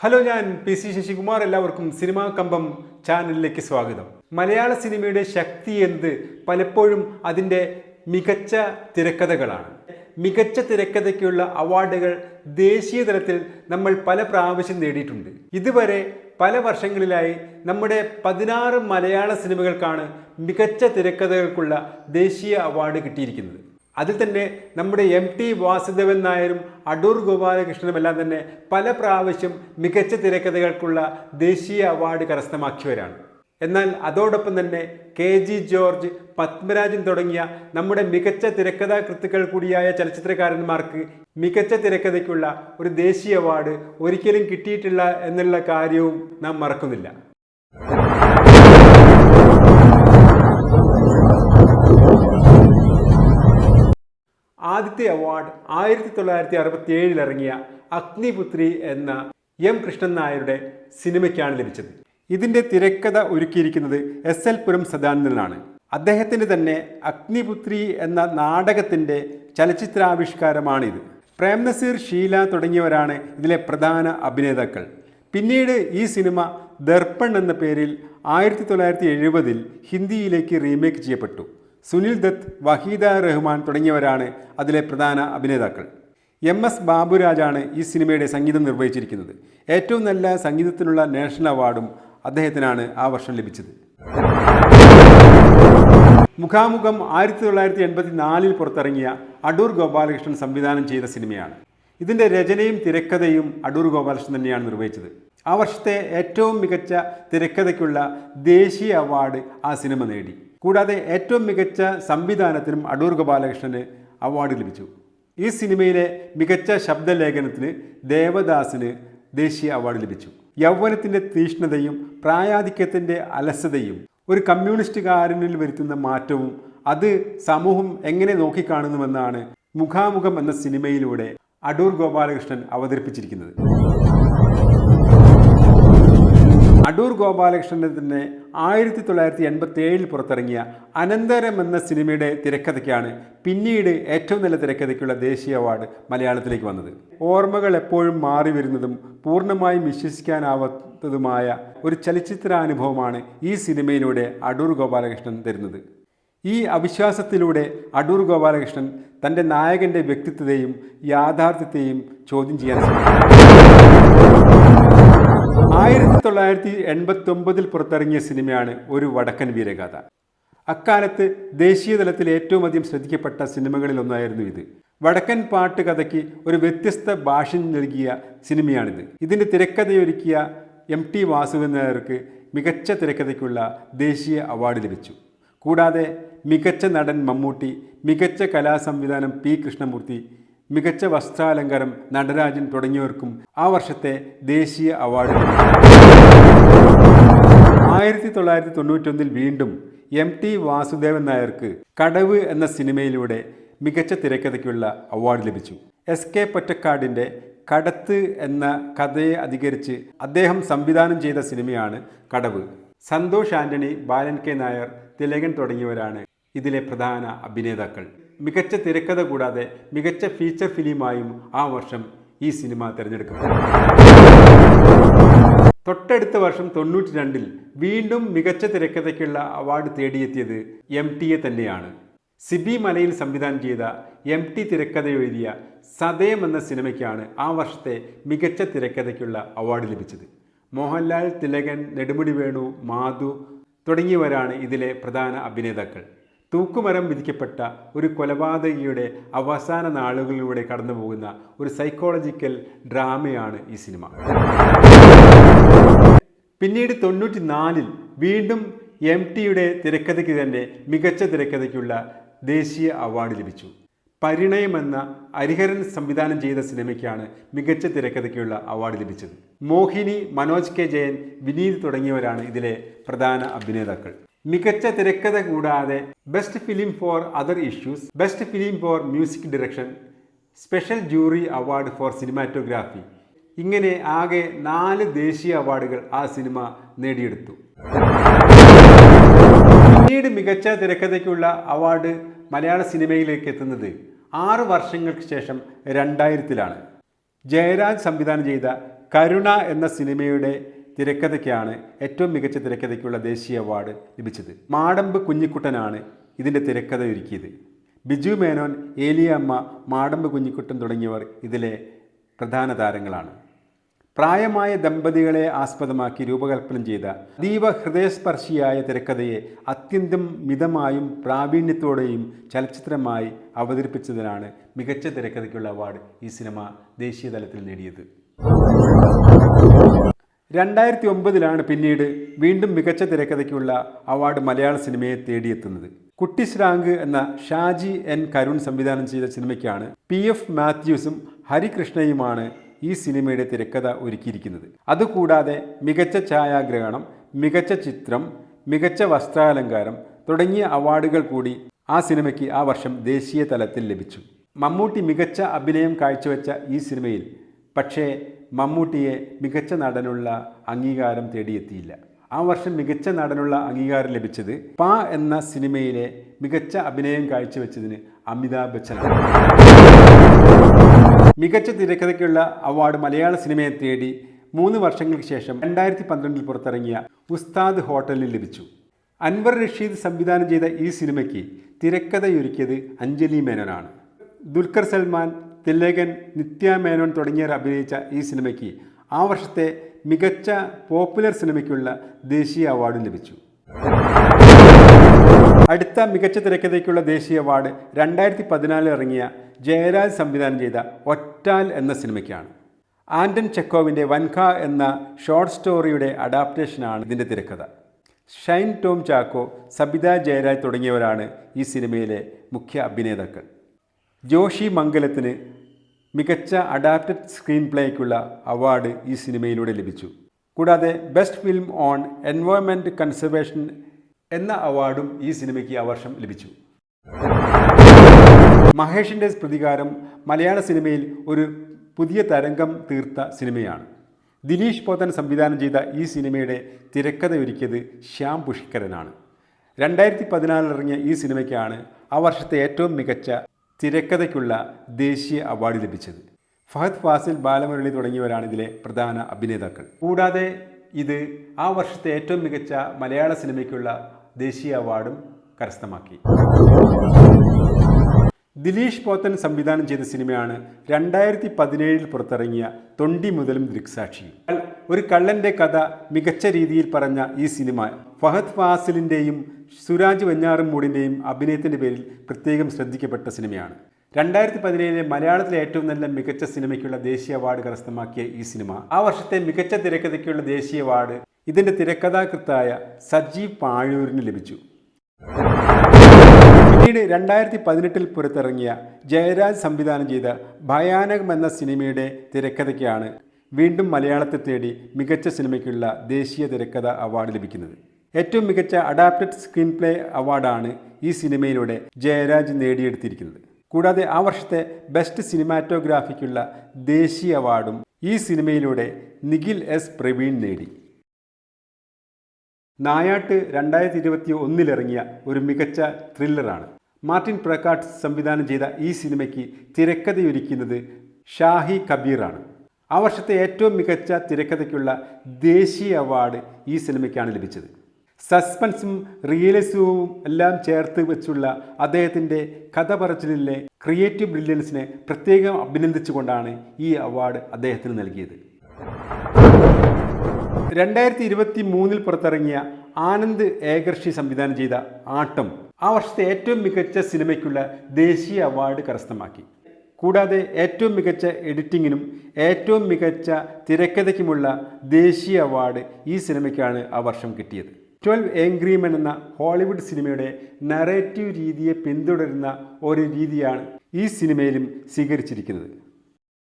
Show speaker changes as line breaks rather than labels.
Hello ഞാൻ P C Sasikumar. എല്ലാവർക്കും cinema കമ്പം ചാനലിലേക്ക് സ്വാഗതം. മലയാള സിനിമയുടെ ശക്തി എന്ത് പലപ്പോഴും അതിന്റെ മികച്ച തിരക്കഥകളാണ്. മികച്ച തിരക്കഥയ്ക്കുള്ള അവാർഡുകൾ ദേശീയ തലത്തിൽ നമ്മൾ പല പ്രാവശ്യം നേടിയിട്ടുണ്ട്. ഇതുവരെ പല വർഷങ്ങളിലായി നമ്മുടെ പതിനാറ് മലയാള സിനിമകൾക്കാണ് മികച്ച തിരക്കഥകൾക്കുള്ള ദേശീയ അവാർഡ് കിട്ടിയിരിക്കുന്നത്. അതിൽ തന്നെ നമ്മുടെ എം ടി വാസുദേവൻ നായരും അടൂർ ഗോപാലകൃഷ്ണനുമെല്ലാം തന്നെ പല പ്രാവശ്യം മികച്ച തിരക്കഥകൾക്കുള്ള ദേശീയ അവാർഡ് കരസ്ഥമാക്കിയവരാണ്. എന്നാൽ അതോടൊപ്പം തന്നെ കെ ജി ജോർജ് പത്മരാജൻ തുടങ്ങിയ നമ്മുടെ മികച്ച തിരക്കഥാ കൃത്തുക്കൾ കൂടിയായ ചലച്ചിത്രകാരന്മാർക്ക് മികച്ച തിരക്കഥയ്ക്കുള്ള ഒരു ദേശീയ അവാർഡ് ഒരിക്കലും കിട്ടിയിട്ടില്ല എന്നുള്ള കാര്യവും നാം മറക്കുന്നില്ല. ആദ്യത്തെ അവാർഡ് ആയിരത്തി തൊള്ളായിരത്തി അറുപത്തി ഏഴിൽ ഇറങ്ങിയ അഗ്നിപുത്രി എന്ന എം കൃഷ്ണൻ നായരുടെ സിനിമയ്ക്കാണ് ലഭിച്ചത്. ഇതിന്റെ തിരക്കഥ ഒരുക്കിയിരിക്കുന്നത് എസ് എൽ പുരം സദാനന്ദനാണ് അദ്ദേഹത്തിന്റെ തന്നെ അഗ്നിപുത്രി എന്ന നാടകത്തിന്റെ ചലച്ചിത്രാവിഷ്കാരമാണിത്. പ്രേം നസീർ ഷീല തുടങ്ങിയവരാണ് ഇതിലെ പ്രധാന അഭിനേതാക്കൾ. പിന്നീട് ഈ സിനിമ ദർപ്പൺ എന്ന പേരിൽ ആയിരത്തി തൊള്ളായിരത്തി എഴുപതിൽ ഹിന്ദിയിലേക്ക് റീമേക്ക് ചെയ്യപ്പെട്ടു. സുനിൽ ദത്ത് വഹീദ റഹ്മാൻ തുടങ്ങിയവരാണ് അതിലെ പ്രധാന അഭിനേതാക്കൾ. എം എസ് ബാബുരാജാണ് ഈ സിനിമയുടെ സംഗീതം നിർവഹിച്ചിരിക്കുന്നത്. ഏറ്റവും നല്ല സംഗീതത്തിനുള്ള നാഷണൽ അവാർഡും അദ്ദേഹത്തിനാണ് ആ വർഷം ലഭിച്ചത്. മുഖാമുഖം ആയിരത്തി തൊള്ളായിരത്തി എൺപത്തി നാലിൽ പുറത്തിറങ്ങിയ അടൂർ ഗോപാലകൃഷ്ണൻ സംവിധാനം ചെയ്ത സിനിമയാണ്. ഇതിന്റെ രചനയും തിരക്കഥയും അടൂർ ഗോപാലകൃഷ്ണൻ തന്നെയാണ് നിർവഹിച്ചത്. ആ വർഷത്തെ ഏറ്റവും മികച്ച തിരക്കഥയ്ക്കുള്ള ദേശീയ അവാർഡ് ആ സിനിമ നേടി. കൂടാതെ ഏറ്റവും മികച്ച സംവിധാനത്തിനും അടൂർ ഗോപാലകൃഷ്ണന് അവാർഡ് ലഭിച്ചു. ഈ സിനിമയിലെ മികച്ച ശബ്ദലേഖനത്തിന് ദേവദാസിന് ദേശീയ അവാർഡ് ലഭിച്ചു. യൗവനത്തിന്റെ തീഷ്ണതയും പ്രായാധിക്യത്തിന്റെ അലസതയും ഒരു കമ്മ്യൂണിസ്റ്റുകാരനിൽ വരുത്തുന്ന മാറ്റവും അത് സമൂഹം എങ്ങനെ നോക്കിക്കാണുന്നുവെന്നാണ് മുഖാമുഖം എന്ന സിനിമയിലൂടെ അടൂർ ഗോപാലകൃഷ്ണൻ അവതരിപ്പിച്ചിരിക്കുന്നത്. അടൂർ ഗോപാലകൃഷ്ണന്റെ തന്നെ ആയിരത്തി തൊള്ളായിരത്തി എൺപത്തി ഏഴിൽ പുറത്തിറങ്ങിയ അനന്തരം എന്ന സിനിമയുടെ തിരക്കഥയ്ക്കാണ് പിന്നീട് ഏറ്റവും നല്ല തിരക്കഥയ്ക്കുള്ള ദേശീയ അവാർഡ് മലയാളത്തിലേക്ക് വന്നത്. ഓർമ്മകൾ എപ്പോഴും മാറി വരുന്നതും പൂർണമായും വിശ്വസിക്കാനാവാത്തതുമായ ഒരു ചലച്ചിത്രാനുഭവമാണ് ഈ സിനിമയിലൂടെ അടൂർ ഗോപാലകൃഷ്ണൻ തരുന്നത്. ഈ അവിശ്വാസത്തിലൂടെ അടൂർ ഗോപാലകൃഷ്ണൻ തന്റെ നായകന്റെ വ്യക്തിത്വത്തെയും യാഥാർത്ഥ്യത്തെയും ചോദ്യം ചെയ്യാൻ ശ്രമിച്ചു ആയിരത്തി തൊള്ളായിരത്തി എൺപത്തി ഒമ്പതിൽ പുറത്തിറങ്ങിയ സിനിമയാണ് ഒരു വടക്കൻ വീരഗാഥ. അക്കാലത്ത് ദേശീയ തലത്തിൽ ഏറ്റവും അധികം ശ്രദ്ധിക്കപ്പെട്ട സിനിമകളിലൊന്നായിരുന്നു ഇത്. വടക്കൻ പാട്ട് കഥയ്ക്ക് ഒരു വ്യത്യസ്ത ഭാഷ നൽകിയ സിനിമയാണിത്. ഇതിന്റെ തിരക്കഥയൊരുക്കിയ എം ടി വാസുദേവൻ നായർക്ക് മികച്ച തിരക്കഥയ്ക്കുള്ള ദേശീയ അവാർഡ് ലഭിച്ചു. കൂടാതെ മികച്ച നടൻ മമ്മൂട്ടി മികച്ച കലാസംവിധാനം പി കൃഷ്ണമൂർത്തി മികച്ച വസ്ത്രാലങ്കാരം നടരാജൻ തുടങ്ങിയവർക്കും ആ വർഷത്തെ ദേശീയ അവാർഡ്. ആയിരത്തി തൊള്ളായിരത്തി തൊണ്ണൂറ്റൊന്നിൽ വീണ്ടും എം ടി വാസുദേവൻ നായർക്ക് കടവ് എന്ന സിനിമയിലൂടെ മികച്ച തിരക്കഥയ്ക്കുള്ള അവാർഡ് ലഭിച്ചു. എസ് കെ പൊറ്റക്കാടിന്റെ കടത്ത് എന്ന കഥയെ അധികരിച്ച് അദ്ദേഹം സംവിധാനം ചെയ്ത സിനിമയാണ് കടവ്. സന്തോഷ് ആന്റണി ബാലൻ കെ നായർ തിലകൻ തുടങ്ങിയവരാണ് ഇതിലെ പ്രധാന അഭിനേതാക്കൾ. മികച്ച തിരക്കഥ കൂടാതെ മികച്ച ഫീച്ചർ ഫിലിമായും ആ വർഷം ഈ സിനിമ തിരഞ്ഞെടുക്കപ്പെട്ടു. തൊട്ടടുത്ത വർഷം തൊണ്ണൂറ്റി രണ്ടിൽ വീണ്ടും മികച്ച തിരക്കഥയ്ക്കുള്ള അവാർഡ് തേടിയെത്തിയത് എം ടിയെ തന്നെയാണ്. സിബി മലയിൽ സംവിധാനം ചെയ്ത എം ടി തിരക്കഥ എഴുതിയ സതയം എന്ന സിനിമയ്ക്കാണ് ആ വർഷത്തെ മികച്ച തിരക്കഥയ്ക്കുള്ള അവാർഡ് ലഭിച്ചത്. മോഹൻലാൽ തിലകൻ നെടുമുടി വേണു മാധു തുടങ്ങിയവരാണ് ഇതിലെ പ്രധാന അഭിനേതാക്കൾ. തൂക്കുമരം വിധിക്കപ്പെട്ട ഒരു കൊലപാതകിയുടെ അവസാന നാളുകളിലൂടെ കടന്നുപോകുന്ന ഒരു സൈക്കോളജിക്കൽ ഡ്രാമയാണ് ഈ സിനിമ പിന്നീട് തൊണ്ണൂറ്റി നാലിൽ വീണ്ടും എം ടിയുടെ തിരക്കഥയ്ക്ക് തന്നെ മികച്ച തിരക്കഥയ്ക്കുള്ള ദേശീയ അവാർഡ് ലഭിച്ചു. പരിണയം എന്ന ഹരിഹരൻ സംവിധാനം ചെയ്ത സിനിമയ്ക്കാണ് മികച്ച തിരക്കഥയ്ക്കുള്ള അവാർഡ് ലഭിച്ചത്. മോഹിനി മനോജ് കെ ജയൻ വിനീത് തുടങ്ങിയവരാണ് ഇതിലെ പ്രധാന അഭിനേതാക്കൾ. മികച്ച തിരക്കഥ കൂടാതെ best film for other issues best film for music direction special jury award for cinematography ഇങ്ങനെ ആകെ നാല് ദേശീയ അവാർഡുകൾ ആ സിനിമ നേടിയെടുത്തു. പിന്നീട് മികച്ച തിരക്കഥയ്ക്കുള്ള അവാർഡ് മലയാള സിനിമയിലേക്ക് എത്തുന്നത് ആറ് വർഷങ്ങൾക്ക് ശേഷം രണ്ടായിരത്തിലാണ്. ജയരാജ് സംവിധാനം ചെയ്ത കരുണ എന്ന സിനിമയുടെ തിരക്കഥയ്ക്കാണ് ഏറ്റവും മികച്ച തിരക്കഥയ്ക്കുള്ള ദേശീയ അവാർഡ് ലഭിച്ചത്. മാടമ്പ് കുഞ്ഞിക്കുട്ടനാണ് ഇതിന്റെ തിരക്കഥ ഒരുക്കിയത്. ബിജു മേനോൻ ഏലിയമ്മ മാടമ്പ് കുഞ്ഞിക്കുട്ടൻ തുടങ്ങിയവർ ഇതിലെ പ്രധാന താരങ്ങളാണ്. പ്രായമായ ദമ്പതികളെ ആസ്പദമാക്കി രൂപകൽപ്പന ചെയ്ത അതീവ ഹൃദയസ്പർശിയായ തിരക്കഥയെ അത്യന്തം മിതമായും പ്രാവീണ്യത്തോടെയും ചലച്ചിത്രമായി അവതരിപ്പിച്ചതിനാണ് മികച്ച തിരക്കഥയ്ക്കുള്ള അവാർഡ് ഈ സിനിമ ദേശീയ തലത്തിൽ നേടിയത്. രണ്ടായിരത്തി ഒമ്പതിലാണ് പിന്നീട് വീണ്ടും മികച്ച തിരക്കഥയ്ക്കുള്ള അവാർഡ് മലയാള സിനിമയെ തേടിയെത്തുന്നത്. കുട്ടിശ്രാങ്ക് എന്ന ഷാജി എൻ കരുൺ സംവിധാനം ചെയ്ത സിനിമയ്ക്കാണ് പി എഫ് മാത്യൂസും ഹരികൃഷ്ണയുമാണ് ഈ സിനിമയുടെ തിരക്കഥ ഒരുക്കിയിരിക്കുന്നത്. അതുകൂടാതെ മികച്ച ഛായാഗ്രഹണം മികച്ച ചിത്രം മികച്ച വസ്ത്രാലങ്കാരം തുടങ്ങിയ അവാർഡുകൾ കൂടി ആ സിനിമയ്ക്ക് ആ വർഷം ദേശീയ തലത്തിൽ ലഭിച്ചു. മമ്മൂട്ടി മികച്ച അഭിനയം കാഴ്ചവെച്ച ഈ സിനിമയിൽ പക്ഷേ മമ്മൂട്ടിയെ മികച്ച നടനുള്ള അംഗീകാരം തേടിയെത്തിയില്ല. ആ വർഷം മികച്ച നടനുള്ള അംഗീകാരം ലഭിച്ചത് പാ എന്ന സിനിമയിലെ മികച്ച അഭിനയം കാഴ്ചവെച്ചതിന് അമിതാഭ് ബച്ചനാണ്. മികച്ച തിരക്കഥയ്ക്കുള്ള അവാർഡ് മലയാള സിനിമയെ തേടി മൂന്ന് വർഷങ്ങൾക്ക് ശേഷം രണ്ടായിരത്തി പന്ത്രണ്ടിൽ പുറത്തിറങ്ങിയ ഉസ്താദ് ഹോട്ടലിൽ ലഭിച്ചു. അൻവർ റഷീദ് സംവിധാനം ചെയ്ത ഈ സിനിമയ്ക്ക് തിരക്കഥയൊരുക്കിയത് അഞ്ജലി മേനോനാണ്. ദുൽഖർ സൽമാൻ തിലകൻ നിത്യ മേനോൻ തുടങ്ങിയവർ അഭിനയിച്ച ഈ സിനിമയ്ക്ക് ആ വർഷത്തെ മികച്ച പോപ്പുലർ സിനിമയ്ക്കുള്ള ദേശീയ അവാർഡും ലഭിച്ചു. അടുത്ത മികച്ച തിരക്കഥയ്ക്കുള്ള ദേശീയ അവാർഡ് രണ്ടായിരത്തി പതിനാലിൽ ഇറങ്ങിയ ജയരാജ് സംവിധാനം ചെയ്ത ഒറ്റാൽ എന്ന സിനിമയ്ക്കാണ്. ആൻഡൻ ചെക്കോവിന്റെ വൻഖ എന്ന ഷോർട്ട് സ്റ്റോറിയുടെ അഡാപ്റ്റേഷനാണ് ഇതിന്റെ തിരക്കഥ. ഷൈൻ ടോം ചാക്കോ സബിത ജയരാജ് തുടങ്ങിയവരാണ് ഈ സിനിമയിലെ മുഖ്യ അഭിനേതാക്കൾ. ജോഷി മംഗലത്തിന് മികച്ച അഡാപ്റ്റഡ് സ്ക്രീൻ പ്ലേക്കുള്ള അവാർഡ് ഈ സിനിമയിലൂടെ ലഭിച്ചു. കൂടാതെ best film on environment conservation എന്ന അവാർഡും ഈ സിനിമയ്ക്ക് ആ വർഷം ലഭിച്ചു. മഹേഷിന്റെ പ്രതികാരം മലയാള സിനിമയിൽ ഒരു പുതിയ തരംഗം തീർത്ത സിനിമയാണ്. ദിലീഷ് പോത്തൻ സംവിധാനം ചെയ്ത ഈ സിനിമയുടെ തിരക്കഥ ഒരുക്കിയത് ശ്യാം പുഷ്കരനാണ്. രണ്ടായിരത്തി പതിനാലിലിറങ്ങിയ ഈ സിനിമയ്ക്കാണ് ആ വർഷത്തെ ഏറ്റവും മികച്ച തിരക്കഥയ്ക്കുള്ള ദേശീയ അവാർഡ് ലഭിച്ചത്. ഫഹദ് ഫാസിൽ ബാലമുരളി തുടങ്ങിയവരാണ് ഇതിലെ പ്രധാന അഭിനേതാക്കൾ. കൂടാതെ ഇത് ആ വർഷത്തെ ഏറ്റവും മികച്ച മലയാള സിനിമയ്ക്കുള്ള ദേശീയ അവാർഡും കരസ്ഥമാക്കി. ദിലീഷ് പോത്തൻ സംവിധാനം ചെയ്ത സിനിമയാണ് രണ്ടായിരത്തി പതിനേഴിൽ പുറത്തിറങ്ങിയ തൊണ്ടി മുതലും ദൃക്സാക്ഷിയും. ഒരു കള്ളന്റെ കഥ മികച്ച രീതിയിൽ പറഞ്ഞ ഈ സിനിമ ഫഹദ് ഫാസിലിന്റെയും സുരാജ് വെഞ്ഞാറമ്മൂടിന്റെയും അഭിനയത്തിന്റെ പേരിൽ പ്രത്യേകം ശ്രദ്ധിക്കപ്പെട്ട സിനിമയാണ്. രണ്ടായിരത്തി പതിനേഴിലെ മലയാളത്തിലെ ഏറ്റവും നല്ല മികച്ച സിനിമയ്ക്കുള്ള ദേശീയ അവാർഡ് കരസ്ഥമാക്കിയ ഈ സിനിമ. ആ വർഷത്തെ മികച്ച തിരക്കഥയ്ക്കുള്ള ദേശീയ അവാർഡ് ഇതിന്റെ തിരക്കഥാകൃത്തായ സജീവ് പാഴൂരിന് ലഭിച്ചു. പിന്നീട് രണ്ടായിരത്തി പതിനെട്ടിൽ പുറത്തിറങ്ങിയ ജയരാജ് സംവിധാനം ചെയ്ത ഭയാനകം എന്ന സിനിമയുടെ തിരക്കഥയ്ക്കാണ് വീണ്ടും മലയാളത്തെ തേടി മികച്ച സിനിമയ്ക്കുള്ള ദേശീയ തിരക്കഥ അവാർഡ് ലഭിക്കുന്നത്. ഏറ്റവും മികച്ച അഡാപ്റ്റഡ് സ്ക്രീൻ പ്ലേ അവാർഡാണ് ഈ സിനിമയിലൂടെ ജയരാജ് നേടിയെടുത്തിരിക്കുന്നത്. കൂടാതെ ആ വർഷത്തെ ബെസ്റ്റ് സിനിമാറ്റോഗ്രാഫിക്കുള്ള ദേശീയ അവാർഡും ഈ സിനിമയിലൂടെ നിഖിൽ എസ് പ്രവീൺ നേടി. നായാട്ട് രണ്ടായിരത്തി ഇരുപത്തി ഒന്നിലിറങ്ങിയ ഒരു മികച്ച ത്രില്ലറാണ്. മാർട്ടിൻ പ്രകാട്ട് സംവിധാനം ചെയ്ത ഈ സിനിമയ്ക്ക് തിരക്കഥയൊരുക്കുന്നത് ഷാഹി കബീറാണ്. ആ വർഷത്തെ ഏറ്റവും മികച്ച തിരക്കഥയ്ക്കുള്ള ദേശീയ അവാർഡ് ഈ സിനിമയ്ക്കാണ് ലഭിച്ചത്. സസ്പെൻസും റിയലിസവും എല്ലാം ചേർത്ത് വെച്ചുള്ള അദ്ദേഹത്തിന്റെ കഥ പറച്ചിലിലെ ക്രിയേറ്റീവ് ബ്രില്യൻസിനെ പ്രത്യേകം അഭിനന്ദിച്ചുകൊണ്ടാണ് ഈ അവാർഡ് അദ്ദേഹത്തിന് നൽകിയത്. രണ്ടായിരത്തി ഇരുപത്തി മൂന്നിൽ പുറത്തിറങ്ങിയ ആനന്ദ് ഏകർഷി സംവിധാനം ചെയ്ത ആട്ടം ആ വർഷത്തെ ഏറ്റവും മികച്ച സിനിമയ്ക്കുള്ള ദേശീയ അവാർഡ് കരസ്ഥമാക്കി. കൂടാതെ ഏറ്റവും മികച്ച എഡിറ്റിങ്ങിനും ഏറ്റവും മികച്ച തിരക്കഥയ്ക്കുമുള്ള ദേശീയ അവാർഡ് ഈ സിനിമയ്ക്കാണ് ആ വർഷം കിട്ടിയത്. ട്വൽവ് ഏങ്ക്രിമെൻ എന്ന ഹോളിവുഡ് സിനിമയുടെ നറേറ്റീവ് രീതിയെ പിന്തുടരുന്ന ഒരു രീതിയാണ് ഈ സിനിമയിലും സ്വീകരിച്ചിരിക്കുന്നത്.